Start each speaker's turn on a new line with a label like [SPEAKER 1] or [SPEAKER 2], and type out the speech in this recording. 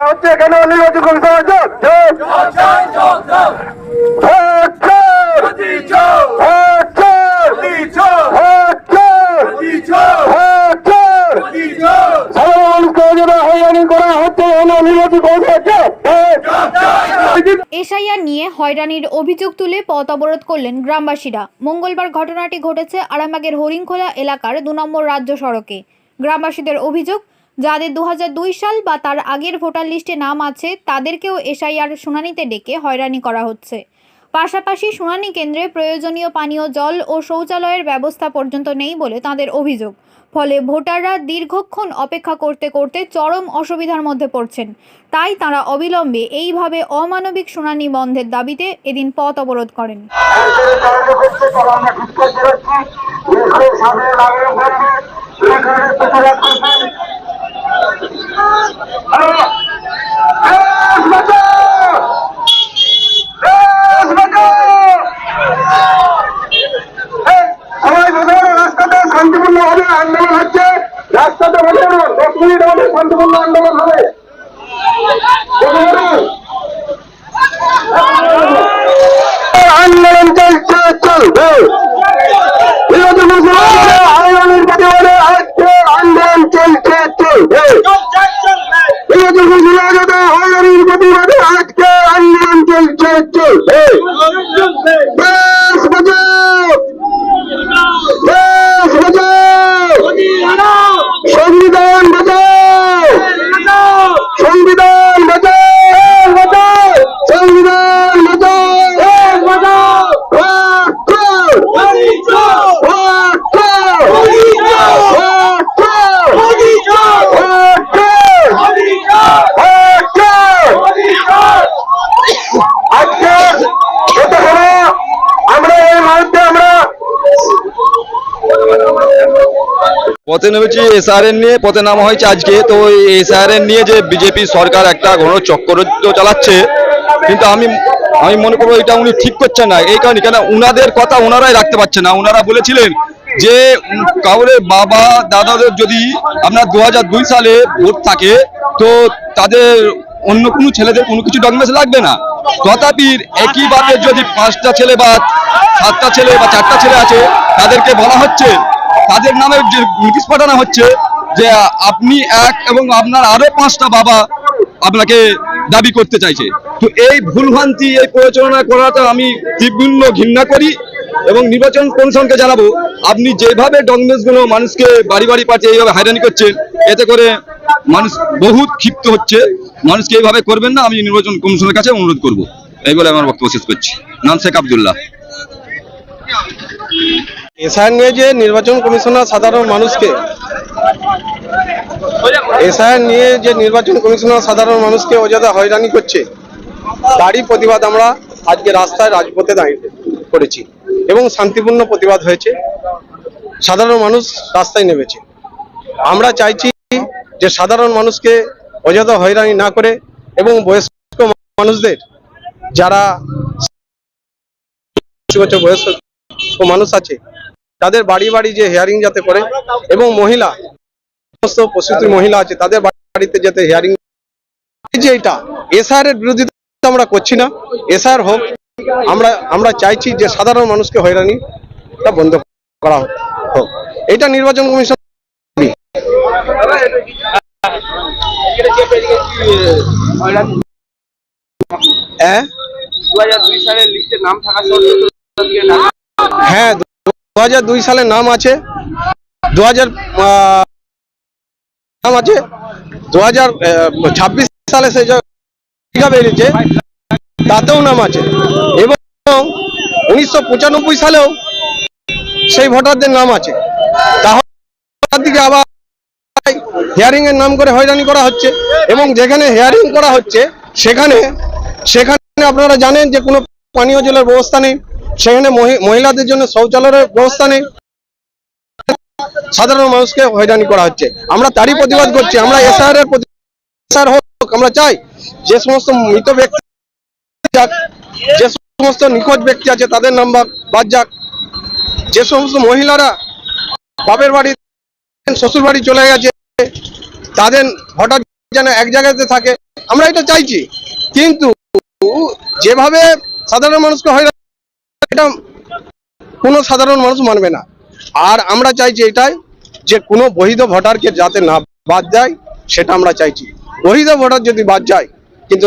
[SPEAKER 1] হচ্ছে কেন নির্বাচন কমিশন যোগ!
[SPEAKER 2] এসআইআর নিয়ে হয়রানির অভিযোগ তুলে পথ অবরোধ করলেন গ্রামবাসীরা। মঙ্গলবার ঘটনাটি ঘটেছে আরামবাগের হরিংখোলা এলাকার দু নম্বর রাজ্য সড়কে। গ্রামবাসীদের অভিযোগ যাদের দু হাজার দুই সাল বা তার আগের ভোটার লিস্টে নাম আছে, তাদেরকেও এসআইআর শুনানিতে ডেকে হয়রানি করা হচ্ছে। পাশাপাশি শুনানি কেন্দ্রে প্রয়োজনীয় পানীয়, জল ও শৌচালয়ের ব্যবস্থা পর্যন্ত নেই বলে তাদের অভিযোগ। ফলে ভোটাররা দীর্ঘক্ষণ অপেক্ষা করতে করতে চরম অসুবিধার মধ্যে পড়ছেন। তাই তারা অবিলম্বে এইভাবে অমানবিক শুনানি বন্ধের দাবিতে এদিন পথ অবরোধ করেন।
[SPEAKER 1] রাস্তাতে বোঝানো দশ মিনিট আমাদের শান্তিপূর্ণ আন্দোলন হবে Amen. Amen.
[SPEAKER 3] পথে নেমেছি এসআরএন নিয়ে, পথে নামা হয়েছে আজকে। তো এই এসআরএন নিয়ে যে বিজেপি সরকার একটা ঘন চক্করত্ব চালাচ্ছে, কিন্তু আমি আমি মনে করব এটা উনি ঠিক করছেন না। এই কারণে কেন উনাদের কথা ওনারাই রাখতে পারছে না। ওনারা বলেছিলেন যে কাউরের বাবা, দাদাদের যদি আপনার দু দুই সালে ভোট থাকে, তো তাদের অন্য কোনো ছেলেদের কোনো কিছু ডকুমেন্টস লাগবে না। তথাপি একই বাপের যদি পাঁচটা ছেলে বা সাতটা ছেলে বা চারটা ছেলে আছে, তাদেরকে বলা হচ্ছে তাদের নামে যে নোটিশ পাঠানো হচ্ছে যে আপনি এক এবং আপনার আরও পাঁচটা বাবা আপনাকে দাবি করতে চাইছে। তো এই ভুলভ্রান্তি, এই পরিচালনা করাটা আমি তীব্র ঘৃণা করি এবং নির্বাচন কমিশনকে জানাব, আপনি যেভাবে ডকুমেন্টসগুলো মানুষকে বাড়ি বাড়ি পাঠিয়ে এইভাবে হয়রানি করছেন, এতে করে মানুষ বহুত ক্ষিপ্ত হচ্ছে। মানুষকে এইভাবে করবেন না, আমি নির্বাচন কমিশনের কাছে অনুরোধ করব। এই বলে আমার বক্তব্য শেষ করছি। নাম শেখ আবদুল্লাহ।
[SPEAKER 4] এসআইআর নিয়ে যে নির্বাচন কমিশনার সাধারণ মানুষকে এসআইআর নিয়ে যে নির্বাচন কমিশনার সাধারণ মানুষকে অযথা হয়রানি করছে, তারই প্রতিবাদ আমরা আজকে রাস্তায় রাজপথে দাঁড়িয়ে করেছি এবং শান্তিপূর্ণ প্রতিবাদ হয়েছে। সাধারণ মানুষ রাস্তায় নেমেছে। আমরা চাইছি যে সাধারণ মানুষকে অযথা হয়রানি না করে এবং বয়স্ক মানুষদের যারা বয়স্ক মানুষ আছে তাদের বাড়ি বাড়ি যে হিয়ারিং যাতে করে এবং মহিলা সমস্ত প্রসূতি মহিলা আছে তাদের বাড়িতে যাতে হিয়ারিং যে এটা এসআর এর বিরোধিতা আমরা করছি না। এসআর হোক আমরা আমরা চাইছি যে সাধারণ মানুষকে হয়রানি তা বন্ধ করা হোক। হোক। এটা নির্বাচন কমিশন হ্যাঁ? হ্যাঁ দু হাজার দুই সালে নাম আছে। দু হাজার নাম আছে। দু হাজার ছাব্বিশ সালে সে যা বেরিয়েছে, তাতেও নাম আছে। এবং উনিশশো পঁচানব্বই সালেও সেই ভোটারদের নাম আছে। তাহলে আবার হিয়ারিং এর নাম করে হয়রানি করা হচ্ছে। এবং যেখানে হিয়ারিং করা হচ্ছে, সেখানে সেখানে আপনারা জানেন যে কোনো পানীয় জলের ব্যবস্থা নেই। সেখানে মহি- মহিলাদের জন্য শৌচালয়ের ব্যবস্থা নেই। সাধারণ মানুষকে হয়রানি করা হচ্ছে। আমরা তারই প্রতিবাদ করছি। আমরা এসআর এর হোক, আমরা চাই যে সমস্ত মৃত ব্যক্তি যাক, যে সমস্ত নিখোঁজ ব্যক্তি আছে, তাদের নাম্বার বাদ যাক। যে সমস্ত মহিলারা বাপের বাড়ি শ্বশুর বাড়ি চলে গেছে, তাদের হঠাৎ যেন এক জায়গাতে থাকে। আমরা এটা চাইছি। কিন্তু যেভাবে সাধারণ মানুষকে হয়রান এটা কোনো সাধারণ মানুষ মানবে না। আর আমরা চাইছি এটাই যে কোনো বহিদ ভোটারকে যাতে না বাদ যায়, সেটা আমরা চাইছি। বহিদ ভোটার যদি বাদ যায়, কিন্তু